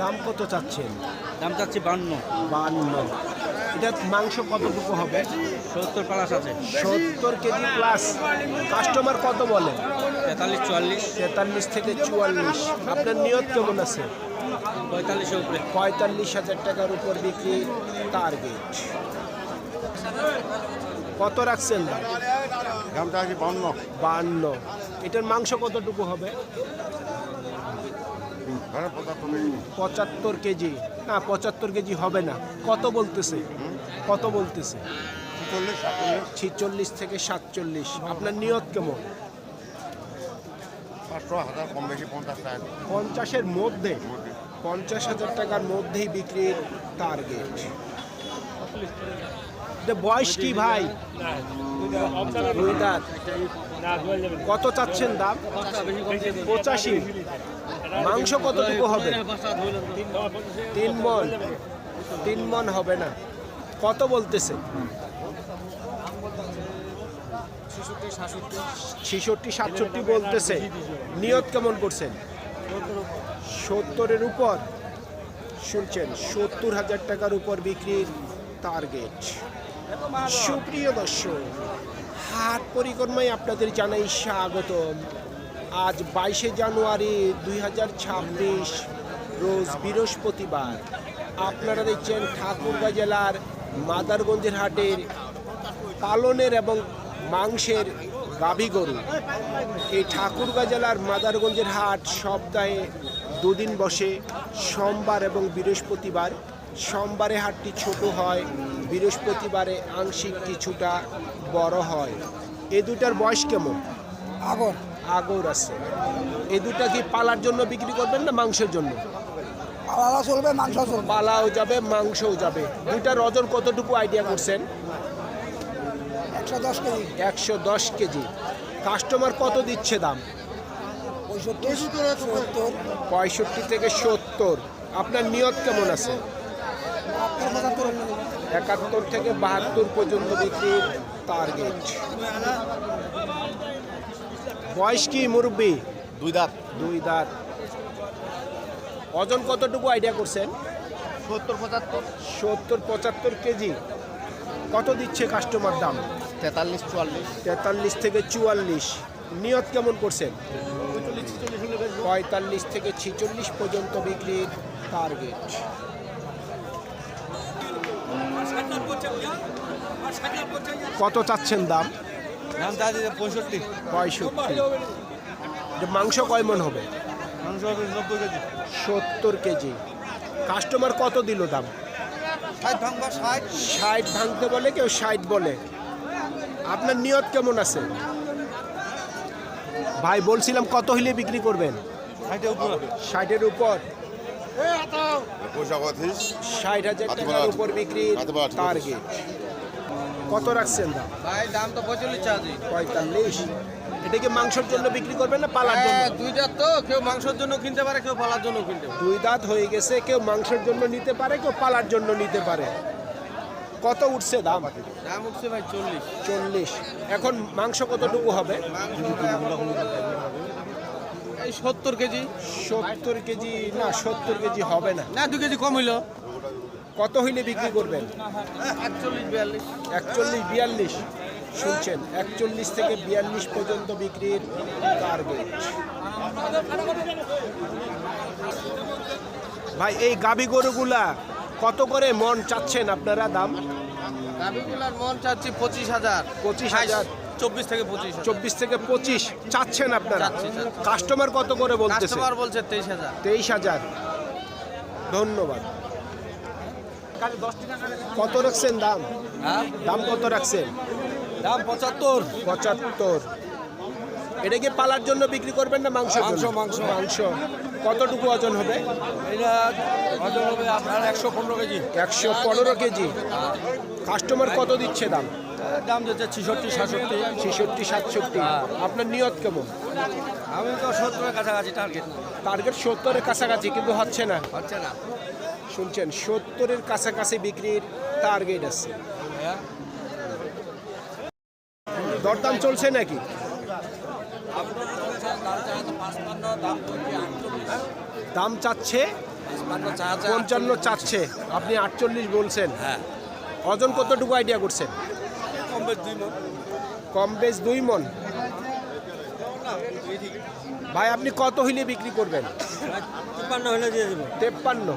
দাম কত চাচ্ছেন? দাম চাচ্ছি বান্ন। বান্ন। এটা মাংস কতটুকু হবে? সত্তর প্লাস আছে। সত্তর কেজি প্লাস কাস্টমার কত বলে? তেতাল্লিশ চুয়াল্লিশ। তেতাল্লিশ থেকে চুয়াল্লিশ। আপনার নিয়ত কেমন আছে? পঁয়তাল্লিশের উপরে। পঁয়তাল্লিশ হাজার টাকার উপর বিক্রি টার্গেট কত রাখছেন দাম? দামটা আছে বান্ন। বান্ন। এটার মাংস কতটুকু হবে? পঁচাত্তর কেজি। না, পঁচাত্তর কেজি হবে না। কত বলতেছে? কত বলতেছে? চল্লিশ ছিচল্লিশ থেকে সাতচল্লিশ। আপনার নিয়ত কেমন? পঞ্চাশের মধ্যে। পঞ্চাশ হাজার টাকার মধ্যেই বিক্রির টার্গেট বয়স কি ভাই? কত চাচ্ছেন দাম? পঁচাশি। মাংস কতটুকু হবে? তিন মন তিন মন হবে না। কত বলতেছে? ছিষট্টি, সাতষট্টি বলতেছে। নিয়ত কেমন করছেন? সত্তরের উপর। শুনছেন, সত্তর হাজার টাকার উপর বিক্রির টার্গেট সুপ্রিয় দর্শক, হাট পরিক্রমায় আপনাদের জানাই স্বাগতম। আজ বাইশে জানুয়ারি দুই হাজার ছাব্বিশ, রোজ বৃহস্পতিবার। আপনারা দেখছেন ঠাকুরগাঁ জেলার মাদারগঞ্জের হাটের পালনের এবং মাংসের গাভী গরু। এই ঠাকুরগাঁ জেলার মাদারগঞ্জের হাট সপ্তাহে দুদিন বসে, সোমবার এবং বৃহস্পতিবার। সোমবারে হাটটি ছোট হয়, বৃহস্পতিবারে আংশিক কিছুটা বড় হয়। এ দুটার বয়স কেমন? আগর। আগর আছে। এ দুটা কি পালার জন্য বিক্রি করবেন না মাংসের জন্য? আলাদা চলবে মাংস চলবে। পালাও যাবে মাংসও যাবে। দুইটার ওজন কতটুকু আইডিয়া করছেন? একশো দশ কেজি। একশো দশ কেজি। কাস্টমার কত দিচ্ছে দাম? পঁয়ষট্টি থেকে সত্তর। আপনার নিয়ত কেমন আছে? একাত্তর থেকে বাহাত্তর পর্যন্ত বিক্রির টার্গেট বয়স কি মুরব্বী? দুই দাঁত। দুই দাঁত। ওজন কতটুকু আইডিয়া করছেন? সত্তর পঁচাত্তর। সত্তর পঁচাত্তর কেজি। কত দিচ্ছে কাস্টমার দাম? তেতাল্লিশ চুয়াল্লিশ। তেতাল্লিশ থেকে চুয়াল্লিশ। নিয়ত কেমন করছেন? পঁয়তাল্লিশ থেকে ছিচল্লিশ পর্যন্ত বিক্রির টার্গেট কত চাচ্ছেন দাম? দাম চাচ্ছি পঁয়ষট্টি। পঁয়ষট্টি। এটা মাংস কয় মন হবে? মাংস হবে নব্বই কেজি। সত্তর কেজি। কাস্টমার কত দিল দাম? ষাট ভাঙবা ষাট। ষাট ভাঙতে বলে কেউ ষাট বলে। আপনার নিয়ত কেমন আছে? ভাই বলছিলাম কত হইলে বিক্রি করবেন? ষাটের উপরে ষাটের উপর? ষাট হাজার টাকার উপর বিক্রির টার্গেট কত রাখছেন দাম? ভাই দাম তো পঁয়তাল্লিশ চাচ্ছি পঁয়তাল্লিশ? এটা কি মাংসের জন্য বিক্রি করবেন না পালার জন্য? দুইটা তো কেউ মাংসের জন্য কিনতে পারে কেউ পালার জন্য কিনতে পারে। দুই দাঁত হয়ে গেছে কেউ মাংসের জন্য নিতে পারে কেউ পালার জন্য নিতে পারে। কত উঠছে দাম? দাম উঠছে ভাই চল্লিশ। চল্লিশ। এখন মাংস কতটুকু হবে? এই সত্তর কেজি। সত্তর কেজি না সত্তর কেজি হবে না। না দু কেজি কম হইল। কত হইলে বিক্রি করবেন? একচল্লিশ বিয়াল্লিশ। শুনছেন একচল্লিশ থেকে বিয়াল্লিশ পর্যন্ত বিক্রির টার্গেট ভাই এই গাবি গরুগুলা কত করে মন চাচ্ছেন আপনারা দাম? দাবিগুলার মন চাচ্ছি পঁচিশ হাজার। পঁচিশ হাজার। চব্বিশ থেকে পঁচিশ চব্বিশ থেকে পঁচিশ চাচ্ছেন আপনারা। কাস্টমার কত করে বলতেছে? কাস্টমার বলছে তেইশ হাজার। তেইশ হাজার। ধন্যবাদ। কত রাখছেন দাম? হ্যাঁ? দাম কত রাখছেন? দাম পঁচাত্তর। পঁচাত্তর। এটা কি পালার জন্য বিক্রি করবেন না মাংস মাংস, মাংস। মাংস। কতটুকু ওজন হবে? এটা ওজন হবে আপনার একশো পনেরো কেজি। একশো পনেরো কেজি। কাস্টমার কত দিচ্ছে দাম? দাম দিচ্ছে ছিষট্টি সাতষট্টি। ছেষট্টি সাতষট্টি। আপনার নিয়ত কেমন? আমি তো সত্তরের কাছাকাছি টার্গেট টার্গেট সত্তরের কাছাকাছি কিন্তু হচ্ছে না। হচ্ছে না। শুনছেন সত্তরের কাছাকাছি বিক্রির টার্গেট আছে। দরদাম চলছে নাকি? দাম চাচ্ছে? পঞ্চান্ন চাচ্ছে। আপনি আটচল্লিশ বলছেন। হ্যাঁ ওজন কতটুকু আইডিয়া করছেন? কম বেশ দুই মন। ভাই আপনি কত হইলে বিক্রি করবেন? তিপ্পান্ন হলে দিয়ে দেবো। তেপ্পান্ন।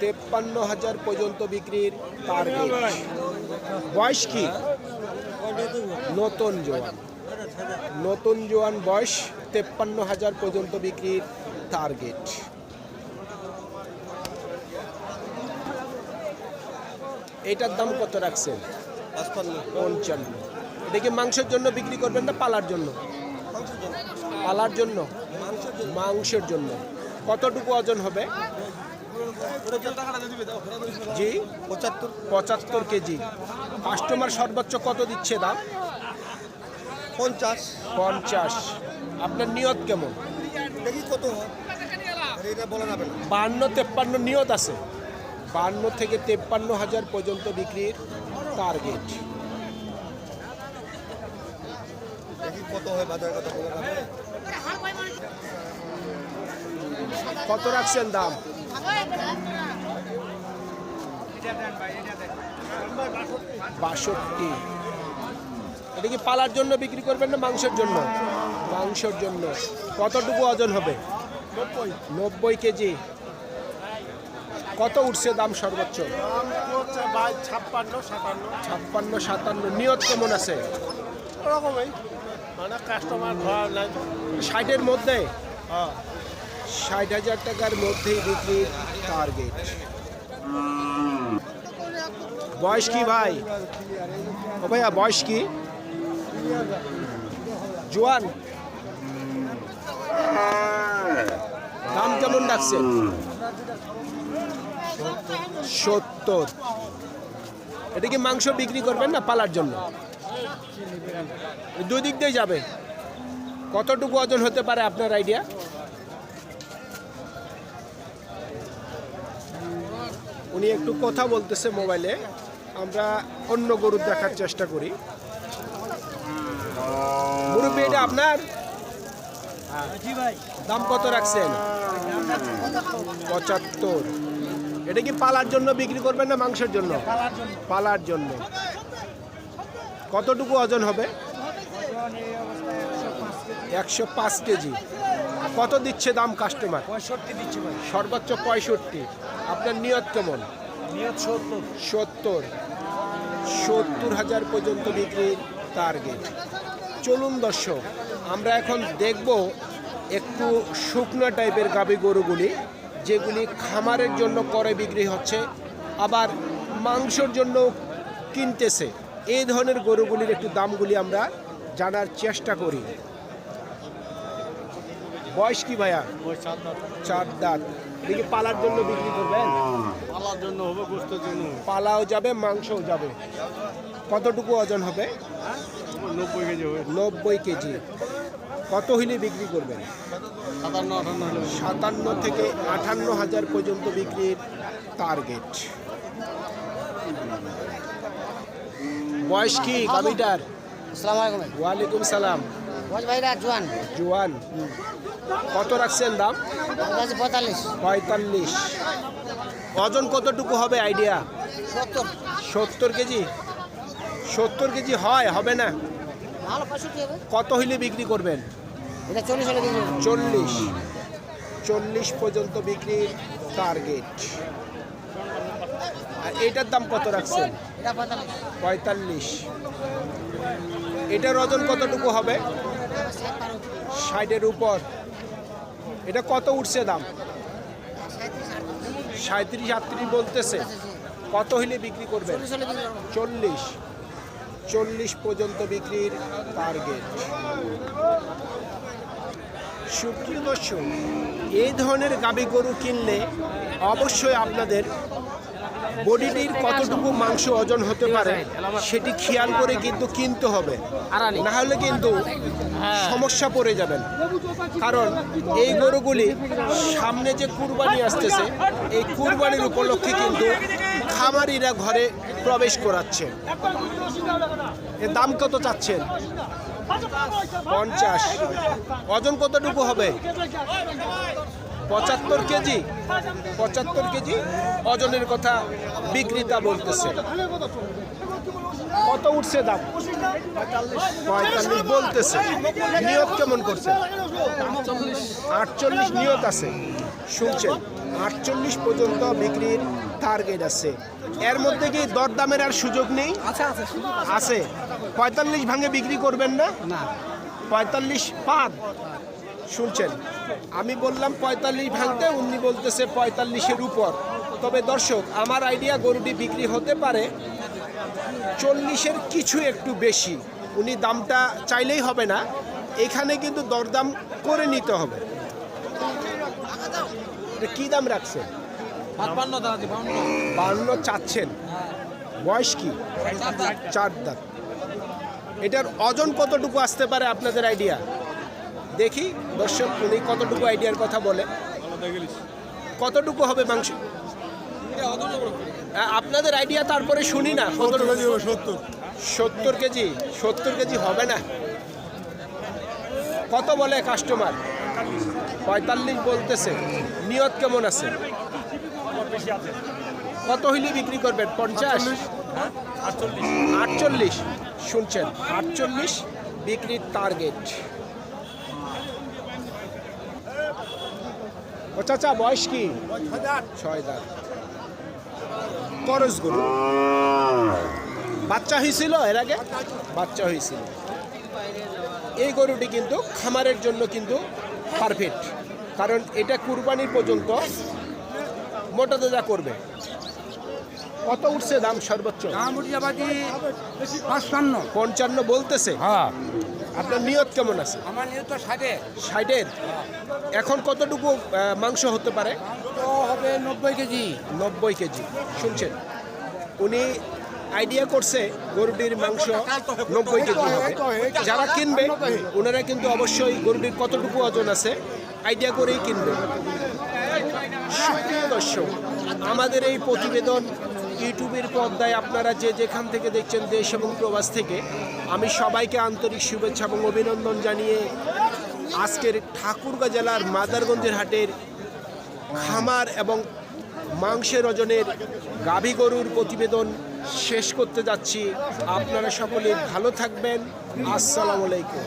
তেপ্পান্ন হাজার পর্যন্ত বিক্রির বয়স কি? নতুন জোয়ান। নতুন জোয়ান বয়স তেপ্পান্ন হাজার পর্যন্ত বিক্রির টার্গেট এটার দাম কত রাখছেন? পঞ্চান্ন। কি মাংসের জন্য বিক্রি করবেন না পালার জন্য? পালার জন্য। মাংসের জন্য। কতটুকু ওজন হবে? জি পঁচাত্তর। পঁচাত্তর কেজি। কাস্টমার সর্বোচ্চ কত দিচ্ছে দাম? পঞ্চাশ। পঞ্চাশ। আপনার নিয়ত কেমন? দেখি কত বান্ন তেপ্পান্ন নিয়ত আছে। বান্ন থেকে তেপ্পান্ন হাজার পর্যন্ত বিক্রির টার্গেট কত হয় বাজার কত রাখছেন দাম? বাষট্টি। এটা কি পালার জন্য বিক্রি করবেন না মাংসের জন্য? মাংসের জন্য। কতটুকু ওজন হবে? নব্বই। কেজি। কত উঠছে দাম সর্বোচ্চ? ছাপ্পান্ন সাতান্ন। নিয়ত কেমন আছে? ওরকমই। মানে কাস্টমার ষাটের মধ্যে? হ্যাঁ। ষাট হাজার টাকার মধ্যেই বিক্রির টার্গেট বয়স কি ভাই? ও ভাইয়া, বয়স কি? জোয়ান। দাম কেমন ডাকছেন সত্তর। এটা কি মাংস বিক্রি করবেন না পালার জন্য? দুই দিক দিয়ে যাবে। কতটুকু ওজন হতে পারে আপনার আইডিয়া উনি একটু কথা বলতেছে মোবাইলে। আমরা অন্য গরু দেখার চেষ্টা করি। মুরব্বী এটা আপনার? দাম কত রাখছেন? পঁচাত্তর। এটা কি পালার জন্য বিক্রি করবেন না মাংসের জন্য? পালার জন্য। কতটুকু ওজন হবে? একশো পাঁচ কেজি। কত দিচ্ছে দাম কাস্টমার? সর্বোচ্চ পঁয়ষট্টি। আপনার নিয়ত কেমন? নিয়ত সত্তর। সত্তর। সত্তর হাজার পর্যন্ত বিক্রির টার্গেট চলুন দর্শক আমরা এখন দেখব একটু শুকনো টাইপের গাবি গরুগুলি যেগুলি খামারের জন্য করে বিক্রি হচ্ছে আবার মাংসর জন্য কিনতেছে। এই ধরনের গরুগুলির একটু দামগুলি আমরা জানার চেষ্টা করি। বয়স কি ভাইয়া? চার দাঁত। চার দাঁত। দেখি পালার জন্য বিক্রি করবেন? পালার জন্য হবে গোস্তের জন্য পালাও যাবে মাংসও যাবে। কতটুকু ওজন হবে? নব্বই কেজি হবে। নব্বই কেজি। কত হইলে বিক্রি করবেন? সাতান্ন থেকে আটান্ন হাজার পর্যন্ত বিক্রির টার্গেট বয়স কি গাবিটার আসসালামু আলাইকুম ভাই। ওয়ালাইকুম সালাম। বজ ভাইরা জোয়ান। জোয়ান। কত রাখছেন দাম? পঁয়তাল্লিশ। পঁয়তাল্লিশ। ওজন কতটুকু হবে আইডিয়া? সত্তর। সত্তর কেজি? সত্তর কেজি হয় হবে না? কত হইলে বিক্রি করবেন? এটা চল্লিশ হলে চল্লিশ। চল্লিশ পর্যন্ত বিক্রির টার্গেট। আর এটার দাম কত রাখছেন? পঁয়তাল্লিশ। এটার ওজন কতটুকু হবে? ষাটের উপর। এটা কত উঠছে দাম? সাঁত্রিশ আটত্রিশ বলতেছে। কত হইলে বিক্রি করবেন? চল্লিশ চল্লিশ। পর্যন্ত বিক্রির টার্গেট সুপ্রিয় দর্শক এই ধরনের গাবি গরু কিনলে অবশ্যই আপনাদের বডিটির কতটুকু মাংস ওজন হতে পারে সেটি খেয়াল করে কিন্তু কিনতে হবে। না হলে কিন্তু সমস্যা পড়ে যাবেন। কারণ এই গরুগুলি সামনে যে কুরবানি আসতেছে, এই কুরবানির উপলক্ষে কিন্তু খামারিরা ঘরে প্রবেশ করাচ্ছে। এর দাম কত চাচ্ছেন? পঞ্চাশ। ওজন কতটুকু হবে? পঁচাত্তর কেজি? পঁচাত্তর কেজি ওজনের কথা বিক্রেতা বলতেছে। কত উঠছে দাম? পঁয়তাল্লিশ বলতেছে। নিয়োগ কেমন করছে? আটচল্লিশ নিয়োগ আছে। শুনছেন আটচল্লিশ পর্যন্ত বিক্রির টার্গেট আছে। এর মধ্যে কি দরদামের আর সুযোগ নেই? আছে পঁয়তাল্লিশ ভাঙে বিক্রি করবেন না? না। পঁয়তাল্লিশ পাঁচ শুনছেন আমি বললাম পঁয়তাল্লিশ ভাঙতে উনি বলতেছে পঁয়তাল্লিশের উপর। তবে দর্শক আমার আইডিয়া গরুটি বিক্রি হতে পারে চল্লিশের কিছু একটু বেশি। উনি দামটা চাইলেই হবে না। এখানে কিন্তু দরদাম করে নিতে হবে। এটা কি দাম রাখছেন? বাউন্ন বান্ন চাচ্ছেন। বয়স কি? চার দাঁত। এটার ওজন কতটুকু আসতে পারে আপনাদের আইডিয়া? দেখি দর্শক উনি কতটুকু আইডিয়ার কথা বলে। কতটুকু হবে মাংস? আপনাদের আইডিয়া তারপরে শুনি না সত্তর কেজি সত্তর। কেজি হবে না। কত বলে কাস্টমার পঁয়তাল্লিশ বলতেছে। নিয়ত কেমন আছে? কত হইলে বিক্রি করবেন? পঞ্চাশ? আটচল্লিশ। শুনছেন আটচল্লিশ বিক্রির টার্গেট ও চাচা বয়স কি? ছয় দাঁত করস গরু বাচ্চা হয়েছিল এর আগে? বাচ্চা হয়েছিল। এই গরুটি কিন্তু খামারের জন্য কিন্তু পারফেক্ট কারণ এটা কুরবানির পর্যন্ত মোটা তাজা করবে। কত উঠছে দাম সর্বোচ্চ? পাঁচপান্ন। পঞ্চান্ন বলতেছে। হ্যাঁ। আপনার নিয়ত কেমন আছে? আমার নিয়ে তো ষাটে। ষাটের। এখন কতটুকু মাংস হতে পারে? হবে নব্বই কেজি। নব্বই কেজি। শুনছেন, উনি আইডিয়া করছে গরুটির মাংস নব্বই কেজি হবে। যারা কিনবে ওনারা কিন্তু অবশ্যই গরুটির কতটুকু ওজন আছে আইডিয়া করেই কিনবে। দর্শক, আমাদের এই প্রতিবেদন ইউটিউবের পর্দায় আপনারা যে যেখান থেকে দেখছেন দেশ এবং প্রবাস থেকে, আমি সবাইকে আন্তরিক শুভেচ্ছা এবং অভিনন্দন জানিয়ে আজকের ঠাকুরগাঁ জেলার মাদারগঞ্জের হাটের খামার এবং মাংসের ওজনের গাভী গরুর প্রতিবেদন শেষ করতে যাচ্ছি। আপনারা সকলে ভালো থাকবেন। আসসালামু আলাইকুম।